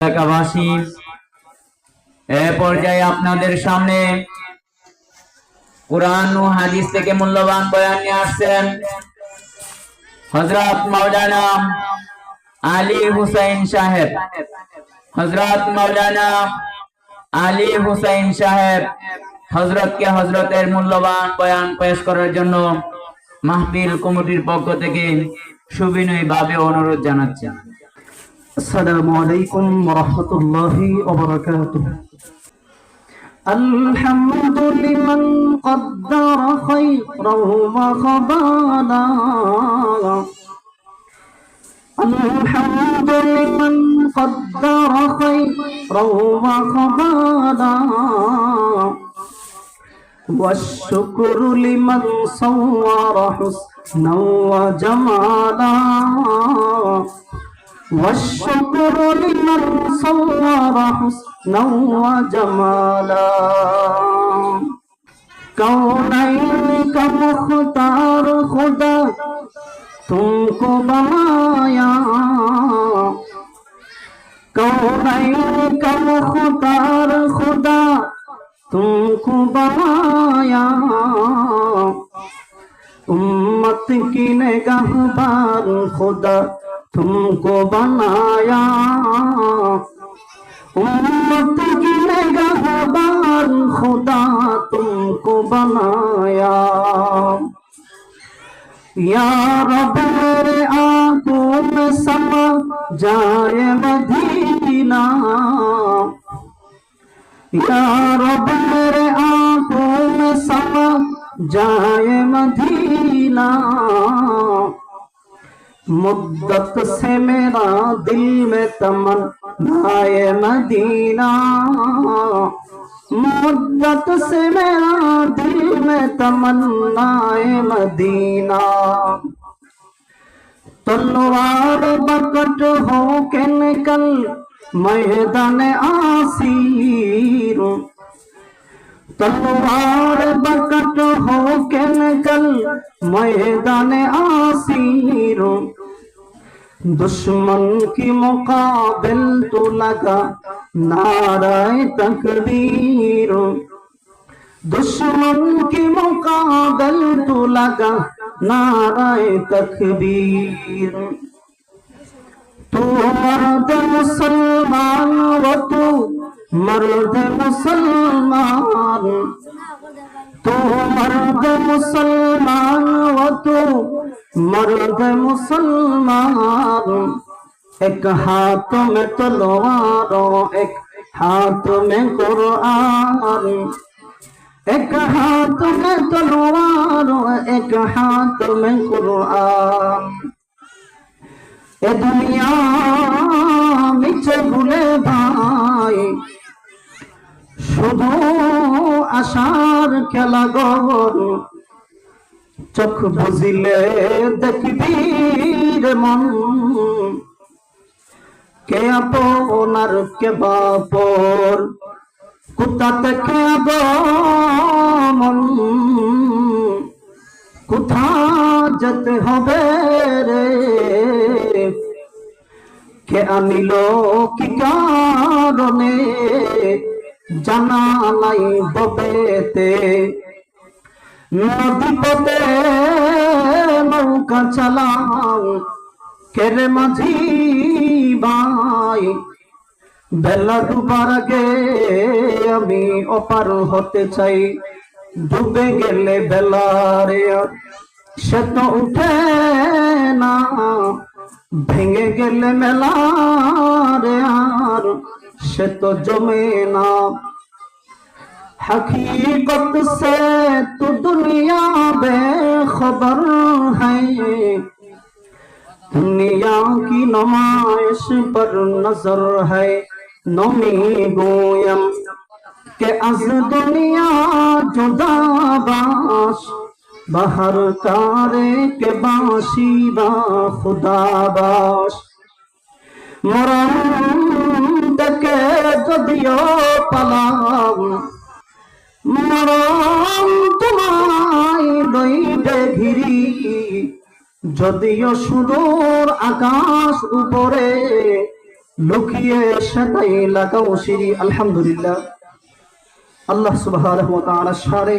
এলাকাবাসী, এ পর্যায়ে আপনাদের সামনে কোরআন ও হাদিস থেকে মূল্যবান বয়ান নিয়ে আসছেন হজরত মাওলানা আলী হুসাইন সাহেব। হজরত মাওলানা আলী হুসাইন সাহেব হজরতকে হজরতের মূল্যবান বয়ান পেশ করার জন্য মাহফিল কমিটির পক্ষ থেকে সুবিনয় ভাবে অনুরোধ জানাচ্ছেন। السلام عليكم ورحمة الله وبركاته الحمد لمن قدر خيرا وخبالا الحمد لمن قدر خيرا وخبالا والشكر لمن صور حسنا وجمالا والشكر لمن صور حسنا وجمالا كونين کا مختار خدا تم کو بنایا کونین کا مختار خدا تم کو بنایا امت کی نگاہ بار خدا تم کو بنایا امت کی نگہ بار خدا تم کو بنایا یا رب میرے آنکھوں میں سما جائے مدینہ یا رب میرے آنکھوں میں سما جائے مدینہ مدت سے میرا دل میں تمنا مدینہ۔ مدت سے میرا دل میں تمنا مدینہ۔ تلوار بکٹ ہو کے نکل مہدن آسیر۔ تلوار بکٹ ہو کے نکل مہدن آسیر۔ دشمن کی مقابل تو لگا، نعرہ تکبیر۔ دشمن کی مقابل تو لگا، نعرہ تکبیر۔ تو مرد مسلمان و تو مرد مسلمان۔ تو مرد مسلمان و تو مرد مسلمان، ایک ہاتھ میں تلوار، ایک ہاتھ میں قرآن، ایک ہاتھ میں تلوار، ایک ہاتھ میں قرآن۔ اے دنیا مچھے بھولے بھائی শুধু আশার খেলা গর চোখ বুঝিলে দেখবি রে মন। কে আপনার কে বাপর? কোথা থেকে মন কোথা যেতে হবে রে? কে আনিল কি কারণে? জানা নাই ববেতে। নদী পথে নৌকা চালাও কেরে মাঝি বাই? বেলা ডুবার আগে আমি অপার হতে চাই, ডুবে গেলে বেলারে সে তো উঠে না। ভেঙে গেলে মেলারে আর সে তো জমে না हकीकत से तो दुनिया बेखबर है दुनिया की नुमाइश पर नजर है नमी गोयम के अज दुनिया जुदा बाश बाहर तारे के बाशी बा खुदा बाश দেখে যদিও পালাম মরণ তোমায় দইবে ঘিরি যদিও সুদূর আকাশ উপরে লুকিয়ে সেটাই লাগাও সিঁড়ি, আলহামদুলিল্লাহ। আল্লাহ তাআলা সারে,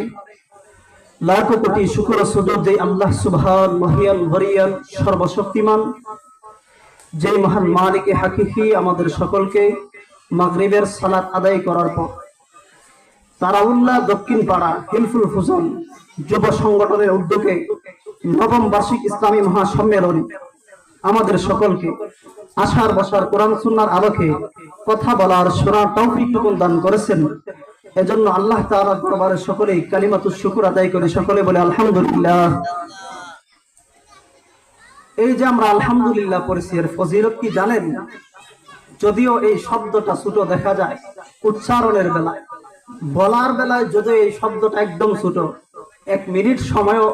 লাখো কোটি শুকর সুজুদ যে আল্লাহ সুবহান, মহিয়ান ভরিয়ান সর্বশক্তিমান। যে মহান মালিকে, হাকিকি আমাদের সকলকে মাগরিবের সালাত আদায় করার পর তারাউল্লাহ দক্ষিণ পাড়া হিলফুল ফুজন যুব সংগঠনের উদ্যোগে নবম বার্ষিক ইসলামী মহাসম্মেলন আমাদের সকলকে আশার বসার কোরআন সুন্নার আলোকে কথা বলার শোনার তৌফিক টুকুন দান করেছেন। এজন্য আল্লাহ তাআলার দরবারে সকলেই কালিমাতুর শুকুর আদায় করে সকলে বলে আলহামদুলিল্লাহ। এই যে আমরা আলহামদুলিল্লাহ পড়েছি, এর ফজিলত কি জানেন? যদিও এই শব্দটা ছোট দেখা যায়, উচ্চারণের বেলায়। বলার বেলায় যদিও এই শব্দটা একদম ছোট, এক মিনিট সময়ও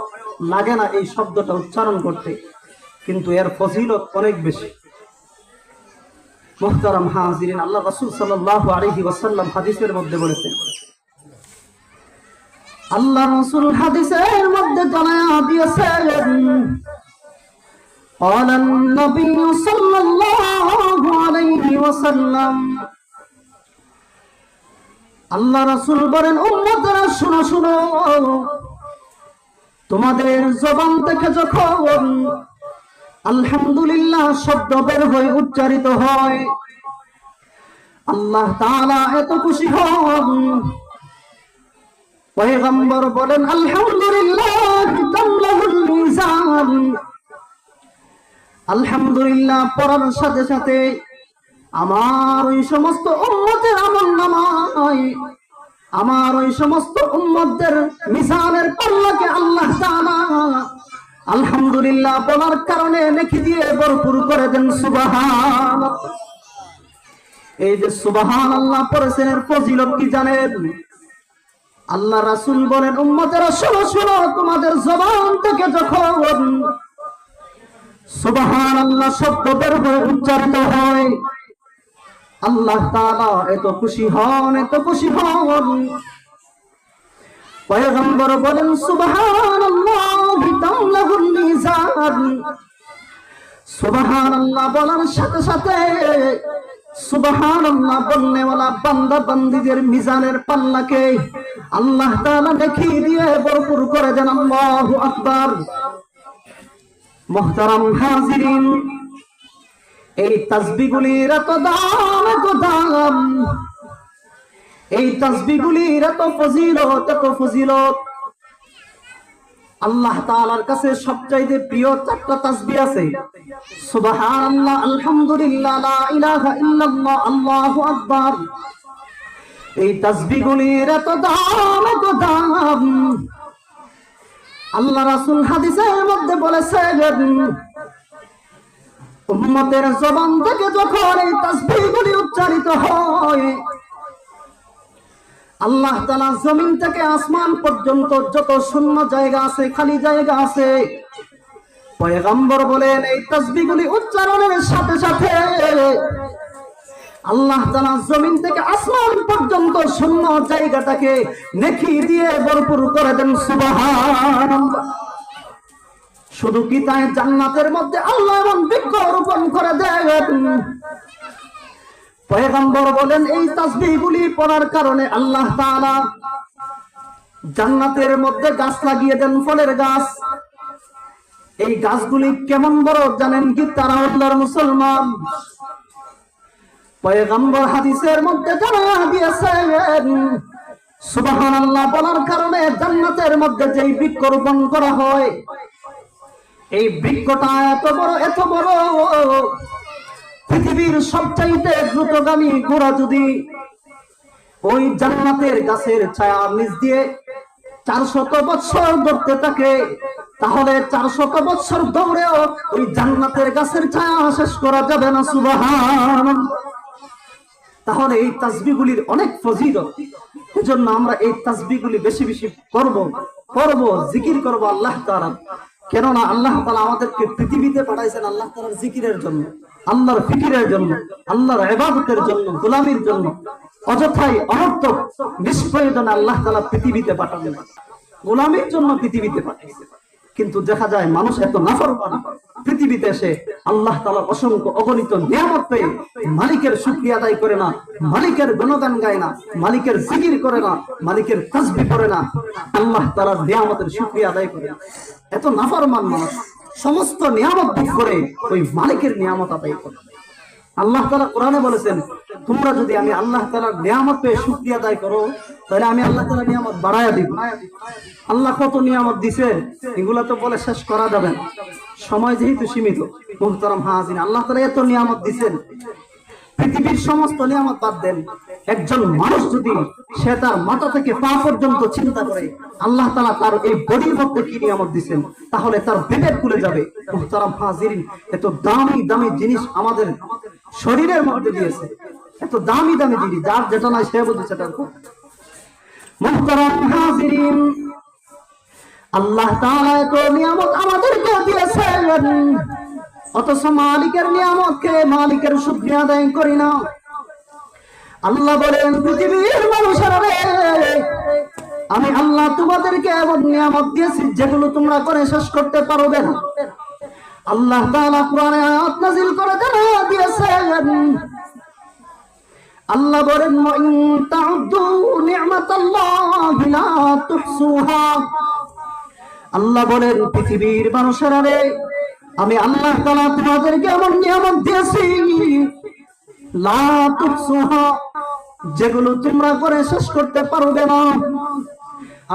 লাগে না এই শব্দটা উচ্চারণ করতে, কিন্তু এর ফজিলত অনেক বেশি। মোহতারাম হাজিরিন, আল্লাহ রাসূল সাল্লাল্লাহু আলাইহি ওয়াসাল্লাম হাদিসের মধ্যে বলেছেন, আল্লাহ রাসূল হাদিসের মধ্যে জানায়া দিয়েছেন قال النبي صلى الله عليه وسلم আল্লাহ রাসূল বলেন উম্মতরা শুনো শুনো তোমাদের জবান থেকে যখন আলহামদুলিল্লাহ শব্দ বের হয়ে উচ্চারিত হয় আল্লাহ তাআলা এত খুশি হন পয়গম্বর বলেন আলহামদুলিল্লাহ তামলাহুল মিজান আলহামদুলিল্লাহ, পড়ার সাথে সাথে আমার ওই সমস্ত উম্মতের আমল নামায়, আমার ওই সমস্ত উম্মতদের মিজানের পাল্লাকে আল্লাহ তাআলা আলহামদুলিল্লাহ বলার কারণে নেকি দিয়ে ভরপুর করে দেন সুবাহান এই যে সুবাহান আল্লাহ পড়েছেন, এর ফজিলত কি জানেন? আল্লাহ রাসুল বলেন, উম্মতেরা শোনো শোনো, তোমাদের জবান থেকে যখন সুবাহান উচ্চারিত হয়। আল্লাহ এত খুশি হন, এত খুশি হন। পয়গম্বর বলেন, সুবহানাল্লাহ বান্দীদের মিজানের পাল্লাকে আল্লাহ দেখিয়ে দিয়ে ভরপুর করে দেন। আল্লাহু আকবার। মুহতারাম হাজিরিন। এই তাসবিহগুলির এত দাম দাম। এই তাসবিহগুলির এত ফজিলত এত ফজিলত। আল্লাহ তাআলার কাছে সবচাইতে প্রিয় চারটা তাসবিহ আছে। সুবহানাল্লাহ, আলহামদুলিল্লাহ, লা ইলাহা ইল্লাল্লাহ, আল্লাহু আকবার। এই তাসবিহগুলির এত দাম এত দাম। আল্লাহ রাসূল হাদিসের মধ্যে বলেছেন, উম্মতের জবান থেকে যখন এই উচ্চারিত হয়, আল্লাহ জমিন থেকে আসমান পর্যন্ত যত শূন্য জায়গা আছে, খালি জায়গা আছে, পয়গম্বর বলেন, এই তাসবিহগুলি উচ্চারণের সাথে সাথে আল্লাহ তাআলা জমিন থেকে আসমান পর্যন্ত শূন্য জায়গাটাকে নেকি দিয়ে ভরপুর করে দেন, সুবহানাল্লাহ। শুধু কি তাই জান্নাতের মধ্যে আল্লাহ এমন বৃক্ষ রোপণ করে দেন? পয়গম্বর বলেন, এই তাসবিহগুলি পড়ার কারণে আল্লাহ তাআলা জান্নাতের মধ্যে গাছ লাগিয়ে দেন, ফলের গাছ। এই গাছগুলি কেমন বড় জানেন কি? তারা মুসলমান। পয়গম্বর হাদিসের মধ্যে দিয়েছেন। বলার কারণে জান্নাতের মধ্যে যেই বৃক্ষ রোপণ করা হয়, এই বৃক্ষটা এত বড় এত বড়। পৃথিবীর সবচাইতে দ্রুতগামী ঘোড়া যদি ওই জান্নাতের গাছের ছায়া নিচ দিয়ে চারশত বৎসর ধরতে থাকে, তাহলে চারশত বৎসর দৌড়েও ওই জান্নাতের গাছের ছায়া শেষ করা যাবে না সুবাহান তাহলে এই তাসবিগুলির অনেক ফজিলত। এজন্য আমরা এই তাসবিগুলি বেশি বেশি করব করব জিকির করব আল্লাহ তাআলা। কেননা আল্লাহ তাআলা আমাদেরকে পৃথিবীতে পাঠাইছেন আল্লাহ তাআলার জিকিরের জন্য, আল্লাহর ফিকিরের জন্য, আল্লাহর ইবাদতের জন্য, গোলামির জন্য। অযথাই অনর্থক, নিষ্প্রয়োজনে আল্লাহ তাআলা পৃথিবীতে পাঠাবেন গোলামির জন্য পৃথিবীতে পাঠাইছেন। কিন্তু দেখা যায় মানুষ এত নাফরমান। পৃথিবীতে এসে আল্লাহ তালা অসংখ্য অগণিত নিয়ামত পেয়ে মালিকের শুক্রিয়া আদায় করে না, মালিকের গণদান গায় না, মালিকের জিকির করে না, মালিকের তসবি করে না, আল্লাহ তালার নিয়ামতের শুক্রিয়া আদায় করে না। এত নাফরমান মানুষ, সমস্ত নিয়ামত ভোগ করে ওই মালিকের নিয়ামত আদায় করে আল্লাহ তালা কোরআনে বলেছেন, তোমরা যদি আমি আল্লাহ তালার নিয়ামত পেয়ে শুক্রিয়া আদায় করো, তাহলে আমি আল্লাহ তালা নিয়ামত বাড়াইয়া দিব। আল্লাহ কত নিয়ামত দিছে, এগুলা তো বলে শেষ করা যাবে না। সময় যেহেতু সীমিত, মুহতারাম হাজিন আল্লাহ তালা এত নিয়ামত দিছেন। পৃথিবীর সমস্ত নিয়ামত বাদ দেন। একজন মানুষ যদি সে তার মাথা থেকে পা পর্যন্ত চিন্তা করে, আল্লাহ তালা তার এই বডির মধ্যে কি নিয়ামত দিচ্ছেন তাহলে তার বিবেক খুলে যাবে। মুহতারাম হাজিরিন এত দামি দামি জিনিস আমাদের শরীরের মধ্যে দিয়েছে। এত দামি দামি জিনিস, যার যেটা নাই সে বুঝেছে সেটা আল্লাহ তাআলা এত নিয়ামত আমাদেরকে দিয়েছেন। অথচ মালিকের নিয়ামতকে মালিকের শুকরিয়া আদায় করি না। আল্লাহ বলেন, পৃথিবীর মানুষেরা আমি আল্লাহ তোমাদেরকে এমন নিয়ামত দিয়েছি, যেগুলো তোমরা করে শেষ করতে পারবে না। আল্লাহ তাআলা কোরআনে আয়াত নাযিল করে দিয়েছেন। আল্লাহ বলেন আল্লাহ বলেন, পৃথিবীর মানুষেরা রে আমি আল্লাহ তাআলা তোমাদেরকে এমন নিয়ামত দিয়েছি। যেগুলো তোমরা করে শেষ করতে পারবে না।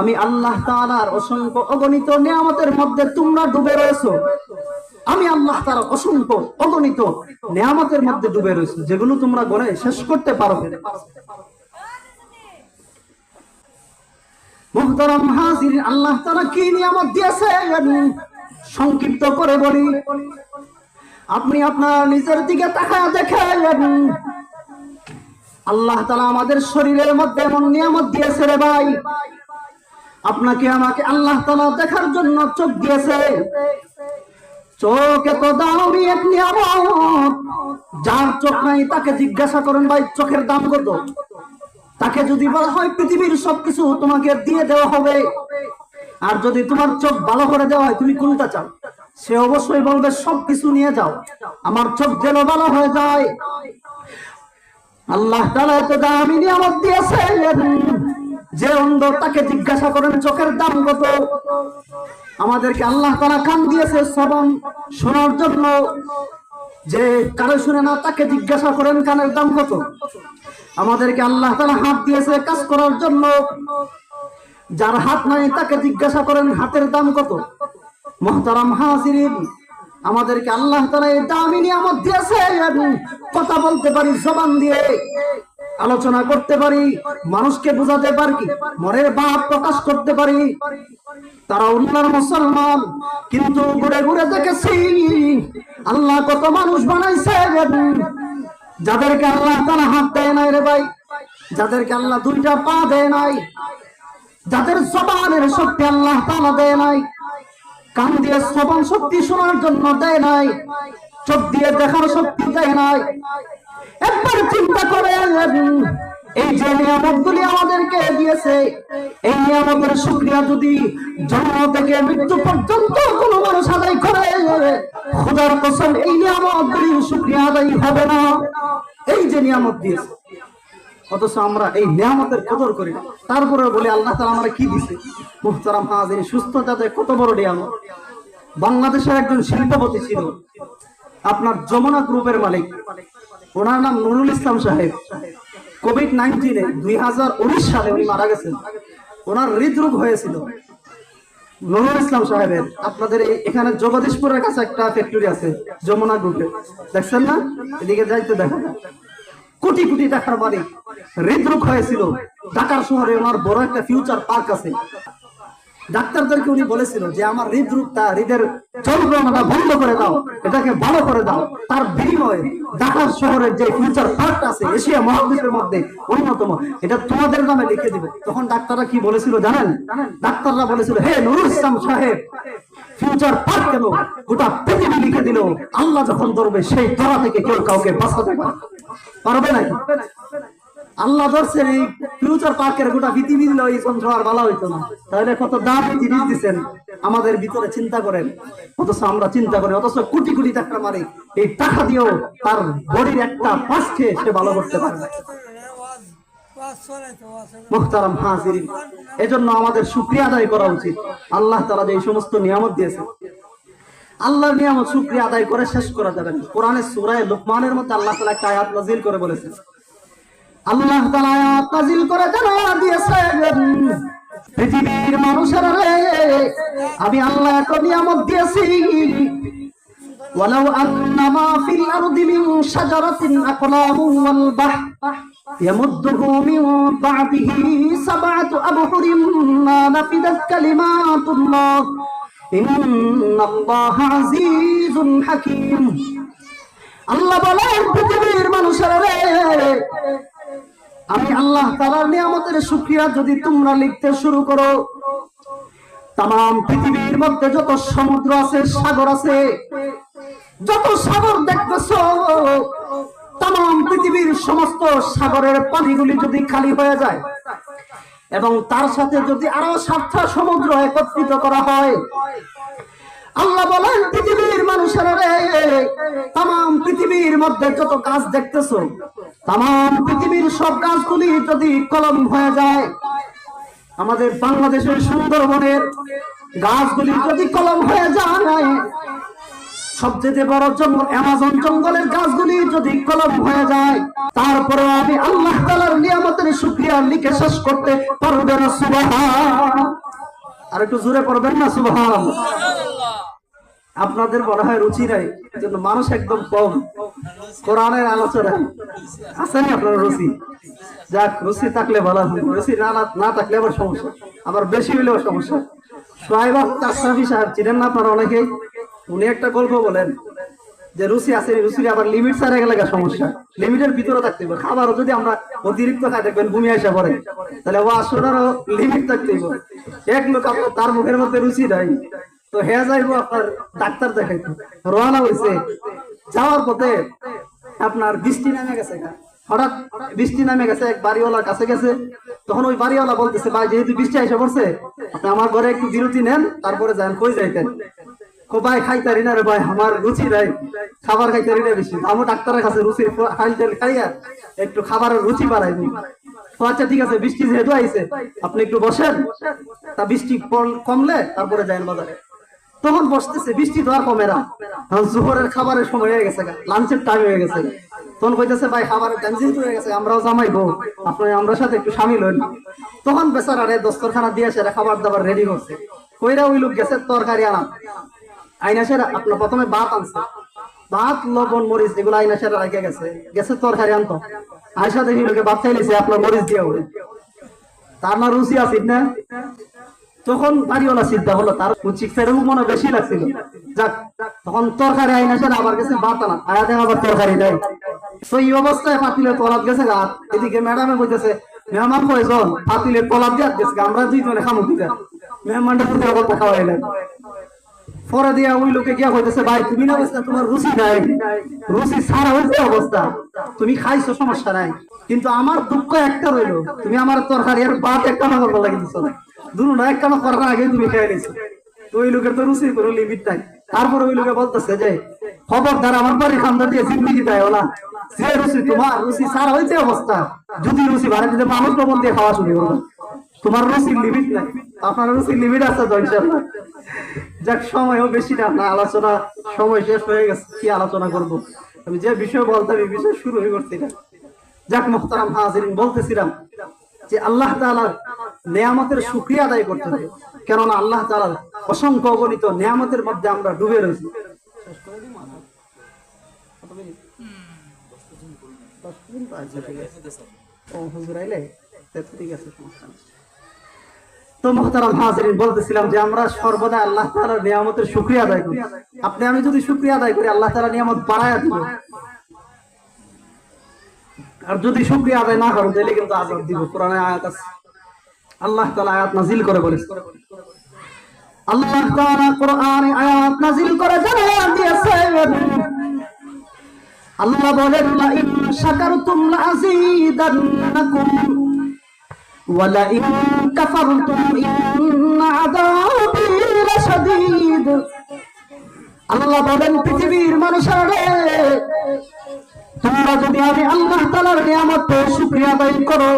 আমি আল্লাহ তাআলার অসংখ্য অগণিত নিয়ামতের মধ্যে তোমরা ডুবে রয়েছো। আমি আল্লাহ তাআলা অসংখ্য অগণিত নিয়ামতের মধ্যে ডুবে রয়েছো, যেগুলো তোমরা গড়ে শেষ করতে পারো মুহতারাম হাজির আল্লাহ তাআলা কি নিয়ামত দিয়েছেন? সংক্ষিপ্ত করে বলি। আপনি আপনার নিজের দিকে তাকায় দেখেন। আল্লাহ তালা আমাদের শরীরের মধ্যে এমন নিয়ামত দিয়েছে রে ভাই। আপনাকে আমাকে আল্লাহ তাআলা দেখার জন্য চোখ দিয়েছে। চোখ এত দামি এক নিয়ামত। যার চোখ নাই, তাকে জিজ্ঞাসা করেন ভাই, চোখের দাম কত? তাকে যদি বলা হয় পৃথিবীর সবকিছু তোমাকে দিয়ে দেওয়া হবে। আর যদি তোমার চোখ ভালো করে দেওয়া হয়, তুমি কোনটা চাও? সে অবশ্যই বলবে, সবকিছু নিয়ে যাও। আমার চোখ যেন ভালো হয়ে যায়। আল্লাহ দামি নিয়ামত যে অন্ধ তাকে জিজ্ঞাসা করেন, চোখের দাম কত? আমাদেরকে আল্লাহ তারা কান দিয়েছে, শ্রবণ শোনার জন্য। যে কারও শুনে না, তাকে জিজ্ঞাসা করেন, কানের দাম কত? আমাদেরকে আল্লাহ তারা হাত দিয়েছে, কাজ করার জন্য। যার হাত নাই তাকে জিজ্ঞাসা করেন, হাতের দাম কত? মহতারাম হাজিরিন, আমাদেরকে আল্লাহ তাআলা এই দামি নিয়ামত দিয়েছে কথা বলতে পারি, জবান দিয়ে আলোচনা করতে পারি, মানুষকে বোঝাতে পারি, মনের ভাব প্রকাশ করতে পারি। তারা উন্নার মুসলমান, কিন্তু ঘুরে ঘুরে দেখেছি, আল্লাহ কত মানুষ বানাইছে যাদেরকে আল্লাহ তারা হাত দেয় নাই রে ভাই, যাদেরকে আল্লাহ দুইটা পা দেয় নাই যাদের জবানের শক্তি আল্লাহ তালা দেয় নাই, কান দিয়ে শ্রবণ শক্তি শোনার জন্য দেয় নাই, চোখ দিয়ে দেখার শক্তি দেয় নাই। একবার চিন্তা করে এই যে নিয়ামতগুলি আমাদেরকে দিয়েছে, এই নিয়ামতের শুক্রিয়া যদি জন্ম থেকে মৃত্যু পর্যন্ত কোনো মানুষ আদায় করে, খোদার কসম, এই নিয়ামতগুলি শুক্রিয়া আদায় হবে না। এই যে নিয়ামত দিয়েছে অথচ আমরা এই নিয়ামতের কদর করি না। তারপরে বলি, আল্লাহ তালা আমরা কি দিছে? মুহতারাম হাজির, সুস্থ যাতে কত বড় নিয়ামত। বাংলাদেশের একজন শিল্পপতি ছিল, আপনার যমুনা গ্রুপের মালিক। ওনার নাম নুরুল ইসলাম সাহেব। কোভিড নাইন্টিনে দুই হাজার উনিশ সালে উনি মারা গেছেন। ওনার হৃদরোগ হয়েছিল। নুরুল ইসলাম সাহেবের, আপনাদের এখানে জগদীশপুরের কাছে একটা ফ্যাক্টরি আছে, যমুনা গ্রুপের দেখছেন না? এদিকে যাইতে দেখা। কোটি কোটি টাকার মালিক। হৃদরোগ হয়েছিল। ঢাকার শহরে ওনার বড় একটা ফিউচার পার্ক আছে। ডাক্তারদেরকে উনি বলেছিল যে, আমার হৃদরোগটা হৃদের যন্ত্রণাটা বন্ধ করে দাও। এটাকে ভালো করে দাও। তার বিনিময়ে ঢাকার শহরের যে ফিউচার পার্ক আছে, এশিয়া মহাদেশের মধ্যে অন্যতম, এটা তোমাদের নামে লিখে দিবে। তখন ডাক্তাররা কি বলেছিল জানেন? ডাক্তাররা বলেছিল, হে নুরুল ইসলাম সাহেব ফিউচার পার্ক কেন? গোটা পৃথিবী লিখে দিল, আল্লাহ যখন ধরবে, সেই ধরা থেকে কেউ কাউকে বাঁচাতে পারে পারবে নাকি আল্লাহ ধরছেন এই ফিউচার পার্কের গোটা পৃথিবী দিলে ওই যন্ত্র আর ভালো হইতো না। তাহলে কত দামি জিনিস দিচ্ছেন আমাদের ভিতরে চিন্তা করেন। অথচ আমরা চিন্তা করি, অথচ কোটি কোটি টাকা মারি এই টাকা দিয়েও তার বডির একটা পাশ খেয়ে সে ভালো করতে পারে মুখতারাম হাজিরিন। এজন্য আমাদের শুক্রিয়া আদায় করা উচিত আল্লাহ তারা যে এই সমস্ত নিয়ামত দিয়েছে আল্লাহর নিয়ামত শুক্রিয়া আদায় করে শেষ করা যাবে না কোরআনের সূরায়ে লুকমানের মধ্যে আল্লাহ তাআলা একটা আয়াত নাযিল করে বলেছেন আল্লাহ তাআলা আয়াত নাযিল করে জানা দিয়েছেন পৃথিবীর মানুষেরা রে আমি আল্লাহ একটা নিয়ামত দিয়েছি ولو أن ما في الأرض من شجرة أقلام والبحر يمده من بعده سبعة أبحر ما نفدت كلمات الله إن الله عزيز حكيم আল্লাহ বলেন পৃথিবীর মানুষেরা রে আমি আল্লাহ তাআলার নিয়ামতের শুকরিয়া যদি তোমরা লিখতে শুরু করো তাম পৃথিবীর মধ্যে যত সমুদ্র আছে সাগর আছে যত সাগর দেখতেছো তাম পৃথিবীর সমস্ত সাগরের পানিগুলি যদি খালি হয়ে যায় এবং তার সাথে যদি আরও সাতটা সমুদ্র একত্রিত করা হয়, আল্লাহ বলেন, পৃথিবীর মানুষেরা তাম পৃথিবীর মধ্যে যত গাছ দেখতেছো তাম পৃথিবীর সব গাছগুলি যদি কলম হয়ে যায়, আমাদের বাংলাদেশের সুন্দরবনের গাছগুলি যদি কলম হয়ে যায় সবচেয়ে বড় জঙ্গল অ্যামাজন জঙ্গলের গাছগুলি যদি কলম হয়ে যায় তারপরে আমি আল্লাহ তালার নিয়ামতের শুক্রিয়া লিখে শেষ করতে পারবে না সুবাহান আর একটু জোরে পড়বেন না সুবাহান আপনাদের মনে হয় রুচি নাই জন্য মানুষ একদম কম। কোরআনের আলোচনা। আছেন আপনার রুচি? যাক, রুচি থাকলে ভালো, রুচি না, না- থাকলে আবার সমস্যা। আবার বেশি হলেও সমস্যা। সোহাইব আশরাফি সাহেব, চিনেন না আপনারা অনেকেই? উনি একটা গল্প বলেন যে রুচি আছে, রুচির আবার লিমিট ছাড়া গেলে সমস্যা। লিমিটের ভিতরে থাকতে হবে। খাবারও যদি আমরা অতিরিক্ত খাই, দেখবেন ভূমি আসা পরে তাহলে ও আসলেরও লিমিট থাকতে হবে। এক লোক আপনার, তার মুখের মধ্যে রুচি নাই। তো হে যাইবো আপনার ডাক্তার দেখাইতো। রওনা হয়েছে যাওয়ার পথে আপনার বৃষ্টি নামে গেছে হঠাৎ বৃষ্টি নামে গেছে, এক বাড়িওয়ালার কাছে গেছে। তখন ওই বাড়িওয়ালা বলতেছে, ভাই, যেহেতু বৃষ্টি এসে পড়ছে, আপনি আমার ঘরে একটু বিরতি নেন, তারপরে যান, কই যাইতেন? কো খাইতারি না রে ভাই, আমার রুচি নাই। খাবার খাইতারি না বেশি। আমি ডাক্তারের কাছে রুচি খাইতে খাইয়া একটু খাবারের রুচি বাড়াইবি তো আচ্ছা ঠিক আছে, বৃষ্টি যেহেতু আইছে, আপনি একটু বসেন। তা বৃষ্টি কমলে তারপরে যাই বাজারে। তখন বসতেছে, বৃষ্টি তো আর কমে না। তখন দুপুরের খাবারের সময় হয়ে গেছে লাঞ্চের টাইম হয়ে গেছে তখন কইতেছে, ভাই, খাবারের টাইম যেহেতু হয়ে গেছে, আমরাও জামাইবো। আপনি, আমরা সাথে একটু সামিল হইন তখন বেচারা রে দস্তরখানা দিয়ে সেরা খাবার দাবার রেডি করছে। কইরা ওই লোক গেছে, তরকারি আনা আইনা আপনার প্রথমে আনছে। লবণ, মরিচ, এগুলো আইনা সেরা রেখে গেছে। গেছে তরকারি আনতো। আয়সা দেখি লোকে খাইলেছে আপনার মরিচ দিয়ে ওরে তার না রুচি না? তখন বাড়িওয়ালা চিন্তা হলো, তার মনে বেশি লাগছিল। যাক, তখন তরকারি আবার গেছে আয়া দেখা আবার তরকারি দেয়। তো এই অবস্থায় পাতিলে তলাত গেছে গা, এদিকে ম্যাডামে কইতেছে মেহমান কয়জন? পাতিলে তলাত দিয়ে গেছে আমরা দুইজনে খামু দিতে মেহমানটা পরে দিয়া ওই লোকে গিয়া কইতেছে, ভাই, তুমি না অবস্থা তোমার রুচি নাই। রুচি হয়েছে অবস্থা। তুমি খাইছো, সমস্যা নাই। কিন্তু আমার দুঃখ একটা রইল, তুমি আমার তরকারি আর ভাত একটা না করব লাগি দিছো। দুটো না একটা না করার আগে তুমি খেয়ে নিছো। তো ওই লোকের তো রুচির কোনো লিমিট নাই। তারপরে ওই লোকে বলতেছে যে, খবরদার, আমার বাড়ি খান্দা দিয়ে জিন্দগি দেয় ওলা। যে রুচি তোমার, রুচি সারা হয়েছে অবস্থা। যদি রুচি ভাড়া দিতে মানুষ দিয়ে খাওয়া শুরু তোমার রুচির লিমিট নাই। আপনার রুচির লিমিট আছে তো যাক সময়ও বেশি না। না আলোচনা সময় শেষ হয়ে গেছে কি আলোচনা করব? আমি যে বিষয় বলতাম এই বিষয় শুরু হয়ে করছি না যাক মোহতারাম হাজিরিন বলতেছিলাম যে আল্লাহ তাআলার নিয়ামতের শুকরিয়া আদায় করতে হবে। কেননা আল্লাহ তাআলার অসংখ্য অগণিত নিয়ামতের মধ্যে আমরা ডুবে রয়েছি। ও হুজুর আইলে? ঠিক আছে সমস্যা। তো মোহতারাম হাজরিন, বলতেছিলাম যে আমরা সর্বদা আল্লাহ তালার নিয়ামতের সুক্রিয়া আদায় করি। আপনি আমি যদি সুক্রিয়া আদায় করি, আল্লাহ তালা নিয়ামত বাড়ায় দিব। আর যদি সুক্রিয়া আদায় না করো তাহলে কিন্তু আজাদ দিব। কোরআনে আয়াত আছে। আল্লাহ তালা আয়াত নাজিল করে বলে আল্লাহ তালা কোরআনে আয়াত নাজিল করে জানান দিয়েছেন আল্লাহ বলে লা ইন শাকারতুম লা আজিদান্নাকুম ওয়া ইন আল্লাহ বলেন, পৃথিবীর মানুষেরা তোমরা যদি আমি আল্লাহ তাআলার নিয়ামত শুকরিয়া আদায় করো,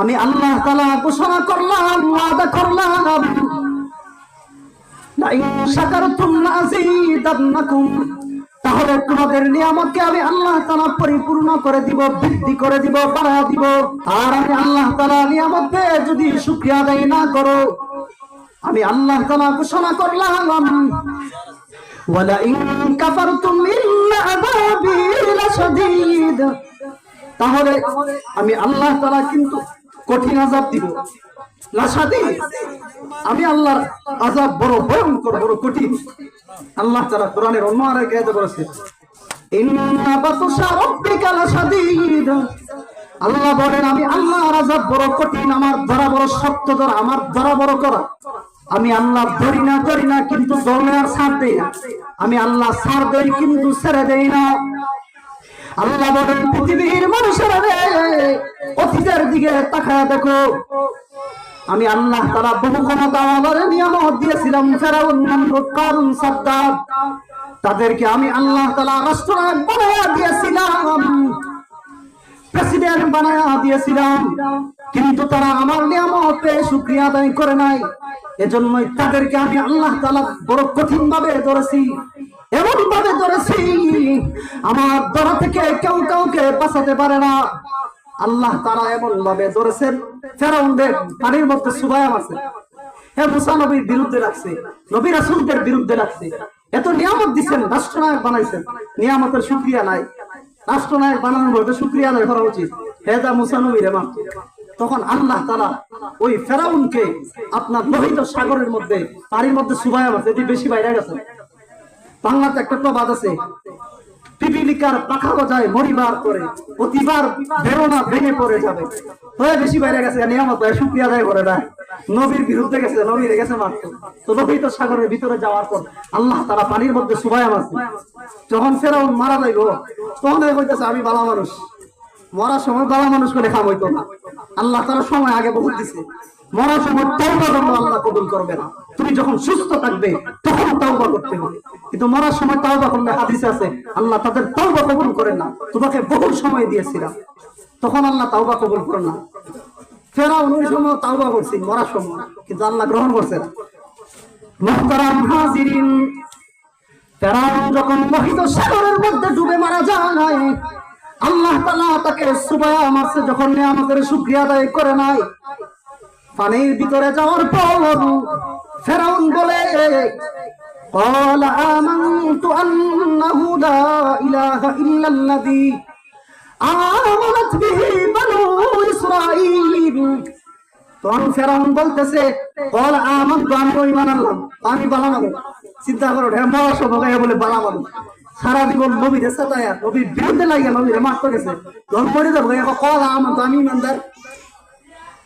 আমি আল্লাহ তাআলা ঘোষণা করলাম, ওয়াদা করলাম শাকারতুম লাযীদান্নাকুম। তাহলে তোমাদের নিয়ামতকে আমি আল্লাহ তাআলা পরিপূর্ণ করে দিব, বৃদ্ধি করে দিব, বাড়ায় দিব। আর আমি আল্লাহ তাআলা নিয়ামত পেয়ে যদি শুকরিয়া আদায় না করো, আমি আল্লাহ তাআলা ঘোষণা করলাম তাহলে আমি আল্লাহ তাআলা কিন্তু কঠিন আযাব দিব। আমি আল্লাহর আযাব বড় ভয়ঙ্কর, বড় কঠিন। আল্লাহ তাআলা কোরআনের অন্য বাতশা রাব্বিকা লাশাদীদ। আল্লাহ বলেন, আমি আল্লাহর আযাব বড় কঠিন, আমার ধরা বড় শক্ত ধরা আমার ধরা বড় করা। আমি আল্লাহ ধরি না করি না, কিন্তু দমে আর ছাড় দেই না। আমি আল্লাহ ছাড় দেই, কিন্তু ছেড়ে দেই না। আল্লাহ বলেন, পৃথিবীর মানুষেরা অতীতের দিকে তাকায় দেখো। আমি আল্লাহ তারা বহু ক্ষমতা আমার নিয়ামত দিয়েছিলাম, ফেরাউন নমরুদ তাদেরকে আমি আল্লাহ তালা রাষ্ট্রনায়ক বানায়া দিয়েছিলাম, প্রেসিডেন্ট বানায়া দিয়েছিলাম। কিন্তু তারা আমার নিয়ামত শুক্রিয়া আদায় করে নাই। এজন্যই তাদেরকে আমি আল্লাহ তালা বড় কঠিন ভাবে ধরেছি এমন ভাবে ধরেছি, আমার ধরা থেকে কেউ কাউকে বাঁচাতে পারে না। আল্লাহ তারা এমন ভাবে ধরেছেন, ফেরাউনদের পানির মধ্যে সুবায়াম আছে। হ্যাঁ মুসা নবীর বিরুদ্ধে রাখছে, নবী রাসুলদের বিরুদ্ধে রাখছে। এত নিয়ামত দিচ্ছেন, রাষ্ট্রনায়ক বানাইছেন। নিয়ামতের সুক্রিয়া নাই। রাষ্ট্রনায়ক বানানোর মধ্যে সুক্রিয়া আদায় করা উচিত। হেদা মুসা নবী রে মাত্র তখন আল্লাহ তারা ওই ফেরাউনকে আপনার লোহিত সাগরের মধ্যে, পানির মধ্যে সুবায়াম আছে, এটি বেশি বাইরে গেছে। বাংলাতে একটা প্রবাদ আছে পিপিলিকার পাখা গজায় মরিবার করে। প্রতিবার বেরোনা ভেঙে পড়ে যাবে। হয়ে বেশি বাইরে গেছে, নিয়ামত হয়, শুক্রিয়া আদায় করে না নবীর বিরুদ্ধে গেছে নবীর গেছে মাত্র। তো নবী তো সাগরের ভিতরে যাওয়ার পর আল্লাহ তারা পানির মধ্যে সুবায়াম আছে। যখন ফেরাউন মারা যাইব তখন কইতেছে, আমি বালা মানুষ। মরার সময় বালা মানুষ করে খাম হইতো না। আল্লাহ তারা সময় আগে বহুত দিছে, মরার সময় তওবা করলে আল্লাহ কবুল করবে না। তুমি যখন সুস্থ থাকবে, তখন তওবা করতে হবে। কিন্তু মরার সময় তওবা করলে হাদিস আছে, আল্লাহ তাদের তওবা কবুল করেন না। তোমাকে বহু সময় দিয়েছিলাম। তখন আল্লাহ তওবা কবুল করেন না। ফেরাউন ওই সময় তওবা করছি, মরার সময়। কিন্তু আল্লাহ গ্রহণ করছে না। মুহতারাম হাজিরিন। ফেরাউন যখন লোহিত সাগরের মধ্যে ডুবে মারা যায় আল্লাহ তাআলা তাকে সুবায়া মারছে যখন নিয়ামতের শুকরিয়া আদায় করে নাই পানির ভিতরে যাওয়ার পর ফেরাউন বলে قال آمنت أنه لا إله إلا الذي آمنت به بنو إسرائيل তখন ফেরাউন বলতেছে কল আমন তো আমি ওই বানালাম আমি বালা মানুষ চিন্তা করো ঢের মরা সবাই বলে বালা মানুষ সারা জীবন নবীর নবীর বিরুদ্ধে লাগিয়ে নবীর কল তো আমি ইমানদার।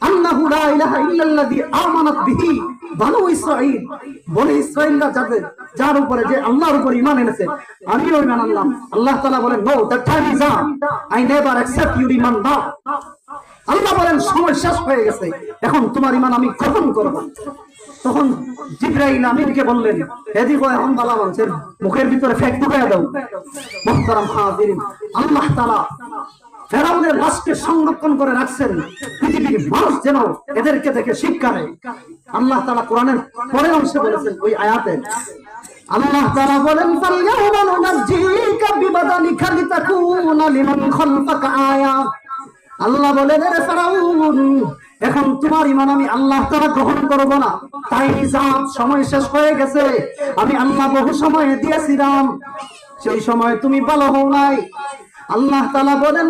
আন্নাহু লা ইলাহা ইল্লাল্লাযী আমানাত বিহি ইসরাঈল। ইসরাঈলরা যার উপরে যে আল্লাহর উপর ঈমান এনেছে, আমিও ঈমান আনলাম। আল্লাহ তাআলা বলেন no the time is up I never accept your ঈমান আল্লাহ বলেন, সময় শেষ হয়ে গেছে। এখন তোমার ঈমান আমি গ্রহণ করব। তখন জিব্রাইল আমিনকে বললেন হেদি কয় এখন বালা মানুষের মুখের ভিতরে ফেক ঢুকাইয়া দাও। মুহতারাম হাজিরিন, আল্লাহ তাআলা ফেরাউনের লাশকে সংরক্ষণ করে রাখছেন। পৃথিবীর মানুষ যেন এদেরকে দেখে শিক্ষা নেয়। আল্লাহ তাআলা কোরআনের পরের অংশে বলেছেন ওই আয়াতে, আল্লাহ তাআলা বলেন, ফালইয়াউমা নুনাজ্জিকা বিবাদানিকা লিতাকুনা লিমান খালফাকা আয়া। আল্লাহ বলেন রে ফেরাউন এখন তোমার ইমান আমি আল্লাহ তারা গ্রহণ করব না। তাই সময় শেষ হয়ে গেছে। আমি আল্লাহ বহু সময় দিয়েছিলাম। সেই সময় তুমি ভালো হও নাই। আল্লাহ তাআলা বলেন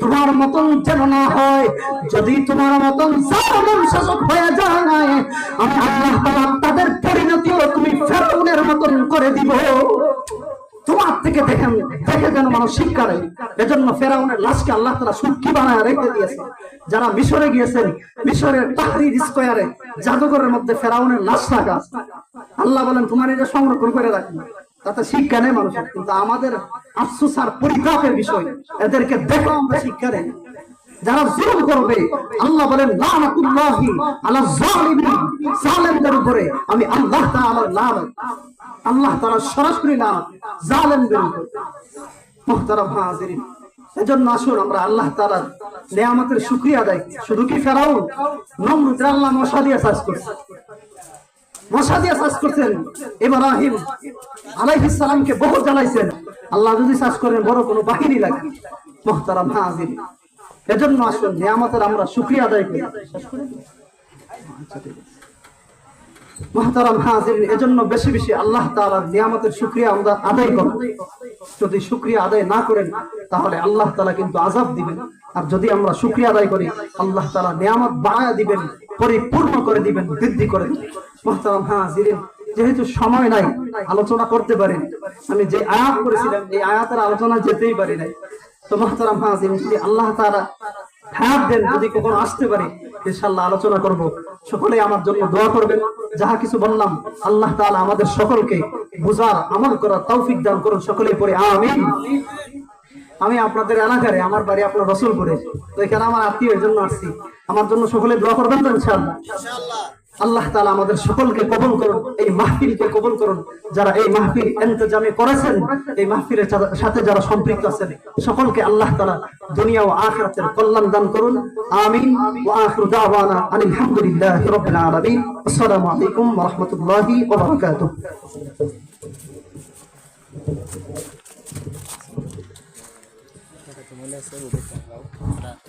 তোমার মতন যেন না হয়। যদি তোমার মতন শাসক হয়ে যায়, আমি আল্লাহ তালা তাদের পরিণতিও তুমি ফেরাউনের মতন করে দিব। তোমার থেকে দেখেন দেখে যেন মানুষ শিক্ষা নেয়। এজন্য ফেরাউনের লাশকে আল্লাহ তারা সুখী বানায় রেখে দিয়েছে যারা মিশরে গিয়েছেন, মিশরের তাহরির স্কোয়ারে, জাদুঘরের মধ্যে ফেরাউনের লাশ রাখা আল্লাহ বলেন, তোমার এটা সংরক্ষণ করে রাখি। তাতে শিক্ষা নেই মানুষের কিন্তু আমাদের আফসোস আর পরিতাপের বিষয়, এদেরকে দেখো আমরা শিক্ষা নেই। যারা জুলুম করবে, আল্লাহ বলেন, লানাতুল্লাহি আলা জালিমিন, জালেমদের উপরে আমি আল্লাহ তাআলার লানত আল্লাহ তাআলা সরাসরি মুহতারাম হাজিরিন। এজন্য আসুন আমরা আল্লাহ করি। শুধু কি নমরুদ আল্লাহ মশা দিয়ে করছে। মশা দিয়ে করছেন বহু জ্বালাইছেন। আল্লাহ যদি চাষ করেন, বড় কোনো বাহিনী লাগে। মুহতারাম হাজির এজন্য আসুন নিয়ামতের আমরা শুকরিয়া আদায় করি। মহতারাম হাজির এজন্য বেশি বেশি আল্লাহ তাআলার নিয়ামতের শুকরিয়া আমরা আদায় করব। যদি শুকরিয়া আদায় না করেন, তাহলে আল্লাহ তাআলা কিন্তু আযাব দিবেন। আর যদি আমরা শুকরিয়া আদায় করি, আল্লাহ তাআলা নিয়ামত বাড়ায় দিবেন, পরিপূর্ণ করে দিবেন, বৃদ্ধি করে দিবেন। মহতারাম হাজিরিন, যেহেতু সময় নাই, আলোচনা করতে পারি আমি যে আয়াত করেছিলাম এই আয়াতের আলোচনা যেতেই পারি নাই। তো মহতারাম হাজিরিন আল্লাহ তাআলা হায়াত দেন যদি কখনো আসতে পারি ইনশাল্লাহ আলোচনা করব। সকলে আমার জন্য দোয়া করবেন। যাহা কিছু বললাম, আল্লাহ তাআলা আমাদের সকলকে বুঝার, আমল করার তৌফিক দান করুন সকলে পরে আমিন। আমি আপনাদের এলাকারে আমার বাড়ি আপনার রসুলপুরে। তো এখানে আমার আত্মীয় জন্য আসছি। আমার জন্য সকলে দোয়া করবেন তো ইনশাআল্লাহ। আল্লাহ তালা আমাদের সকলকে কবুল করুন, এই মাহফিলকে কবুল করুন। যারা এই মাহফিল ইন্তজামে করেছেন, এই মাহফিলের সাথে যারা সম্পৃক্ত আছেন, সকলকে আল্লাহ তাআলা দুনিয়া ও আখিরাতের কল্যাণ দান করুন। আমিন। ওয়া আখিরু দাওয়ানা আনিল হামদুলিল্লাহি রাব্বিল আসসালামু আলাইকুম রাহমাতুল্লাহি mulai seru kita.